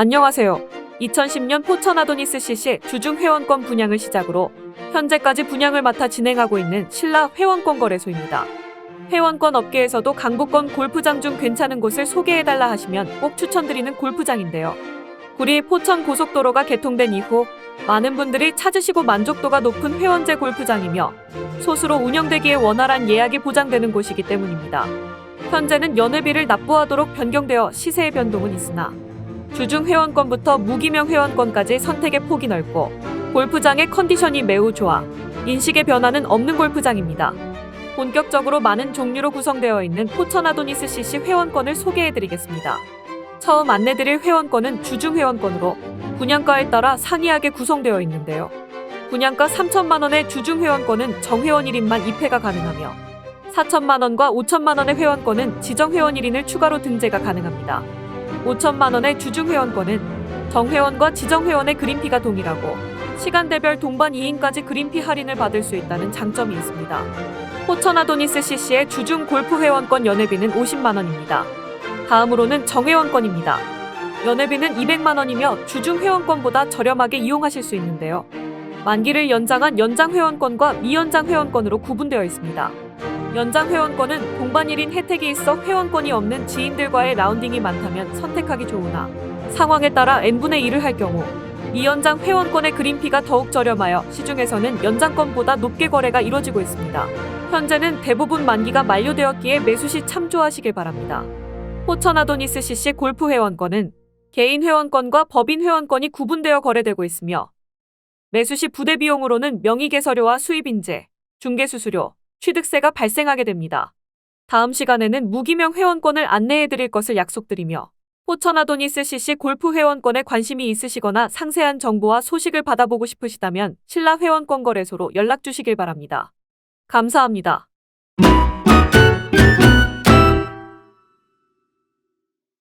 안녕하세요. 2010년 포천 아도니스 CC 주중 회원권 분양을 시작으로 현재까지 분양을 맡아 진행하고 있는 신라 회원권 거래소입니다. 회원권 업계에서도 강북권 골프장 중 괜찮은 곳을 소개해달라 하시면 꼭 추천드리는 골프장인데요. 구리 포천 고속도로가 개통된 이후 많은 분들이 찾으시고 만족도가 높은 회원제 골프장이며 소수로 운영되기에 원활한 예약이 보장되는 곳이기 때문입니다. 현재는 연회비를 납부하도록 변경되어 시세의 변동은 있으나 주중 회원권부터 무기명 회원권까지 선택의 폭이 넓고 골프장의 컨디션이 매우 좋아 인식의 변화는 없는 골프장입니다. 본격적으로 많은 종류로 구성되어 있는 포천 아도니스 CC 회원권을 소개해드리겠습니다. 처음 안내드릴 회원권은 주중 회원권으로 분양가에 따라 상이하게 구성되어 있는데요. 분양가 3천만 원의 주중 회원권은 정회원 1인만 입회가 가능하며 4천만 원과 5천만 원의 회원권은 지정 회원 1인을 추가로 등재가 가능합니다. 5천만 원의 주중 회원권은 정회원과 지정 회원의 그린피가 동일하고 시간대별 동반 2인까지 그린피 할인을 받을 수 있다는 장점이 있습니다. 포천 아도니스 CC의 주중 골프 회원권 연회비는 50만 원입니다. 다음으로는 정회원권입니다. 연회비는 200만 원이며 주중 회원권보다 저렴하게 이용하실 수 있는데요. 만기를 연장한 연장 회원권과 미연장 회원권으로 구분되어 있습니다. 연장 회원권은 동반 1인 혜택이 있어 회원권이 없는 지인들과의 라운딩이 많다면 선택하기 좋으나 상황에 따라 n분의 1을 할 경우 미연장 회원권의 그린피가 더욱 저렴하여 시중에서는 연장권보다 높게 거래가 이루어지고 있습니다. 현재는 대부분 만기가 만료되었기에 매수 시 참조하시길 바랍니다. 포천 아도니스 CC 골프 회원권은 개인 회원권과 법인 회원권이 구분되어 거래되고 있으며 매수 시 부대 비용으로는 명의개설료와 수입인재, 중개수수료, 취득세가 발생하게 됩니다. 다음 시간에는 무기명 회원권을 안내해 드릴 것을 약속드리며 포천 아도니스 CC 골프 회원권에 관심이 있으시거나 상세한 정보와 소식을 받아보고 싶으시다면 신라 회원권 거래소로 연락 주시길 바랍니다. 감사합니다.